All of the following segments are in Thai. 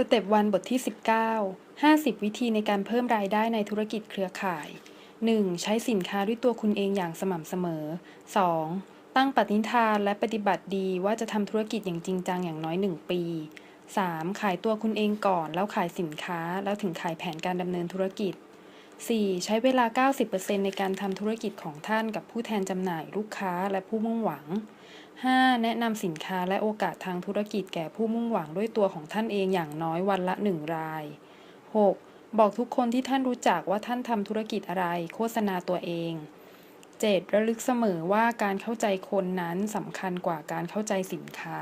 สเต็ปวันบทที่ 19 50 วิธีในการเพิ่มรายได้ในธุรกิจเครือข่าย 1. ใช้สินค้าด้วยตัวคุณเองอย่างสม่ำเสมอ 2. ตั้งปณิธานและปฏิบัติดีว่าจะทำธุรกิจอย่างจริงจังอย่างน้อย 1 ปี 3. ขายตัวคุณเองก่อนแล้วขายสินค้าแล้วถึงขายแผนการดำเนินธุรกิจ 4. ใช้เวลา 90%ในการทำธุรกิจของท่านกับผู้แทนจำหน่ายลูกค้าและผู้มุ่งหวัง 5. แนะนำสินค้าและโอกาสทางธุรกิจแก่ผู้มุ่งหวังด้วยตัวของท่านเองอย่างน้อยวันละ 1 ราย 6. บอกทุกคนที่ท่านรู้จักว่าท่านทำธุรกิจอะไร โฆษณาตัวเอง 7. ระลึกเสมอว่าการเข้าใจคนนั้นสำคัญกว่าการเข้าใจสินค้า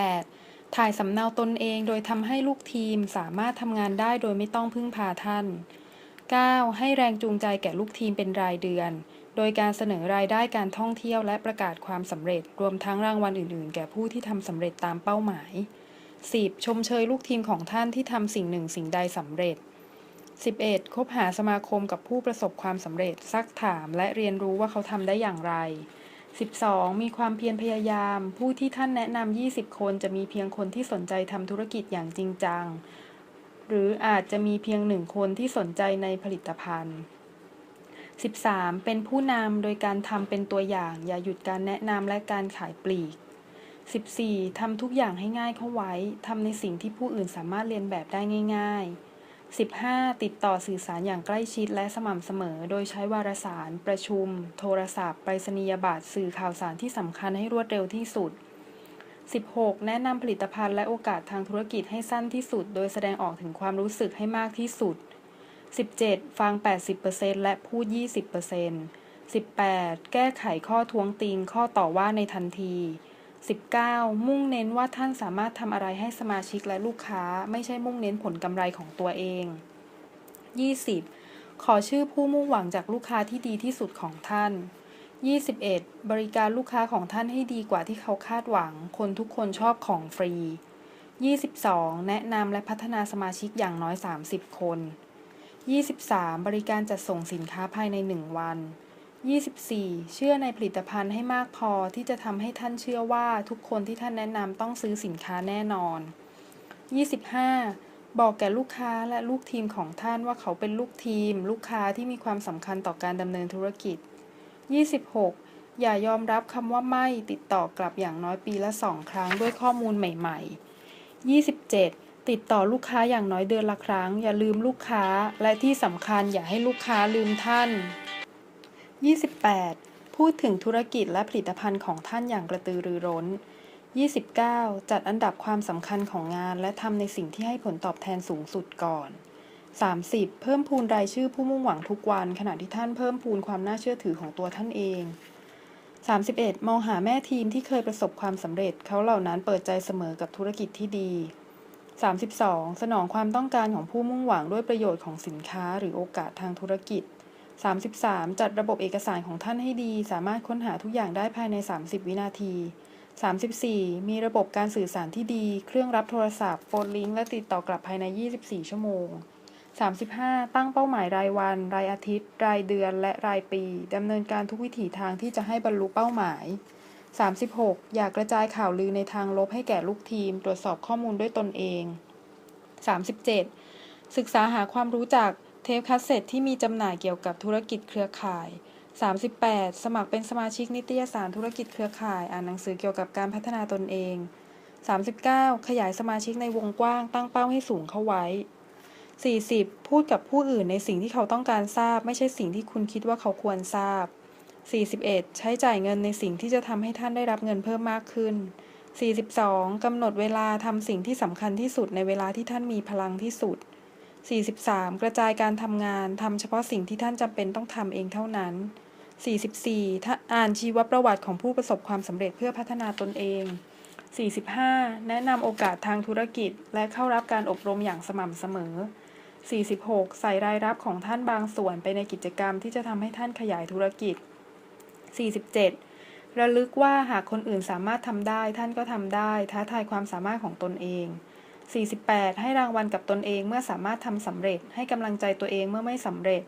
8. ถ่ายสำเนาตนเองโดยทำให้ลูกทีมสามารถทำงานได้โดยไม่ต้องพึ่งพาท่าน 9. ให้แรงจูงใจแก่ลูกทีมเป็นรายเดือน โดยการเสนอรายได้การท่องเที่ยวและประกาศความสำเร็จ รวมทั้งรางวัลอื่นๆ แก่ผู้ที่ทำสำเร็จตามเป้าหมาย 10. ชมเชยลูกทีมของท่านที่ทำสิ่งหนึ่งสิ่งใดสำเร็จ 11. คบหาสมาคมกับผู้ประสบความสำเร็จ ซักถามและเรียนรู้ว่าเขาทำได้อย่างไร 12. มีความเพียรพยายาม ผู้ที่ท่านแนะนำ 20 คนจะมีเพียงคนที่สนใจทำธุรกิจอย่างจริงจัง หรืออาจจะมีเพียงหนึ่งคนที่สนใจในผลิตภัณฑ์ 13. เป็นผู้นำโดยการทำเป็นตัวอย่าง อย่าหยุดการแนะนำและการขายปลีก 14. ทำทุกอย่างให้ง่ายเข้าไว้ ทำในสิ่งที่ผู้อื่นสามารถเรียนแบบได้ง่าย ๆ 15. ติดต่อสื่อสารอย่างใกล้ชิดและสม่ำเสมอ โดยใช้วารสาร ประชุม โทรศัพท์ ไปรษณียบัตร สื่อข่าวสารที่สำคัญให้รวดเร็วที่สุด 16. แนะนำผลิตภัณฑ์และโอกาสทางธุรกิจให้สั้นที่สุด โดยแสดงออกถึงความรู้สึกให้มากที่สุด 17. ฟัง 80%และพูด 20% 18. แก้ไขข้อท้วงติงข้อต่อว่าในทันที 19. มุ่งเน้นว่าท่านสามารถทำอะไรให้สมาชิกและลูกค้า ไม่ใช่มุ่งเน้นผลกำไรของตัวเอง 20. ขอชื่อผู้มุ่งหวังจากลูกค้าที่ดีที่สุดของท่าน 21. บริการลูกค้าของท่านให้ดีกว่าที่เขาคาดหวัง คนทุกคนชอบของฟรี 22. แนะนำและพัฒนาสมาชิกอย่างน้อย 30 คน 23. บริการจัดส่งสินค้าภายใน 1 วัน 24. เชื่อในผลิตภัณฑ์ให้มากพอที่จะทำให้ท่านเชื่อว่าทุกคนที่ท่านแนะนำต้องซื้อสินค้าแน่นอน 25. บอกแก่ลูกค้าและลูกทีมของท่านว่าเขาเป็นลูกทีม ลูกค้าที่มีความสำคัญต่อการดำเนินธุรกิจ 26. อย่ายอมรับคำว่าไม่ติดต่อกลับอย่างน้อยปีละสองครั้งด้วยข้อมูลใหม่ ๆ 27. ติดต่อลูกค้าอย่างน้อยเดือนละครั้ง อย่าลืมลูกค้าและที่สำคัญอย่าให้ลูกค้าลืมท่าน 28. พูดถึงธุรกิจและผลิตภัณฑ์ของท่านอย่างกระตือรือร้น 29. จัดอันดับความสำคัญของงานและทำในสิ่งที่ให้ผลตอบแทนสูงสุดก่อน 30. เพิ่มพูนรายชื่อผู้มุ่งหวังทุกวันขณะที่ท่านเพิ่มพูนความน่าเชื่อถือของตัวท่านเอง 31. มองหาแม่ทีมที่เคยประสบความสำเร็จ เขาเหล่านั้นเปิดใจเสมอกับธุรกิจที่ดี 32. สนองความต้องการของผู้มุ่งหวังด้วยประโยชน์ของสินค้าหรือโอกาสทางธุรกิจ 33. จัดระบบเอกสารของท่านให้ดี สามารถค้นหาทุกอย่างได้ภายใน 30 วินาที 34. มีระบบการสื่อสารที่ดี เครื่องรับโทรศัพท์โฟนลิงก์และติดต่อกลับภายใน 24 ชั่วโมง 35. ตั้งเป้าหมายรายวัน รายอาทิตย์ รายเดือน และรายปีดำเนินการทุกวิถีทางที่จะให้บรรลุเป้าหมาย 36. อย่ากระจายข่าวลือในทางลบให้แก่ลูกทีม ตรวจสอบข้อมูลด้วยตนเอง 37. ศึกษาหาความรู้จากเทปคัสเซ็ตที่มีจำหน่ายเกี่ยวกับธุรกิจเครือข่าย 38. สมัครเป็นสมาชิกนิตยสารธุรกิจเครือข่าย อ่านหนังสือเกี่ยวกับการพัฒนาตนเอง 39. ขยายสมาชิกในวงกว้าง ตั้งเป้าให้สูงเข้าไว้ 40. พูดกับผู้อื่นในสิ่งที่เขาต้องการทราบ ไม่ใช่สิ่งที่คุณคิดว่าเขาควรทราบ 41. ใช้จ่ายเงินในสิ่งที่จะทำให้ท่านได้รับเงินเพิ่มมากขึ้น 42. กำหนดเวลาทำสิ่งที่สำคัญที่สุดในเวลาที่ท่านมีพลังที่สุด 43. กระจายการทำงานทำเฉพาะสิ่งที่ท่านจำเป็นต้องทำเองเท่านั้น 44. ถ้าอ่านชีวประวัติของผู้ประสบความสำเร็จเพื่อพัฒนาตนเอง 45. แนะนำโอกาสทางธุรกิจ และเข้ารับการอบรมอย่างสม่ำเสมอ 46. ใส่รายรับของท่านบางส่วนไปในกิจกรรมที่จะทำให้ท่านขยายธุรกิจ 47. ระลึกว่าหากคนอื่นสามารถทำได้ ท่านก็ทำได้ ท้าทายความสามารถของตนเอง 48. ให้รางวัลกับตนเองเมื่อสามารถทำสำเร็จ ให้กำลังใจตัวเองเมื่อไม่สำเร็จ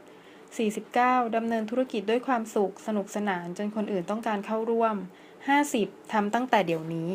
49. ดำเนินธุรกิจด้วยความสุข สนุกสนานจนคนอื่นต้องการเข้าร่วม 50. ทำตั้งแต่เดี๋ยวนี้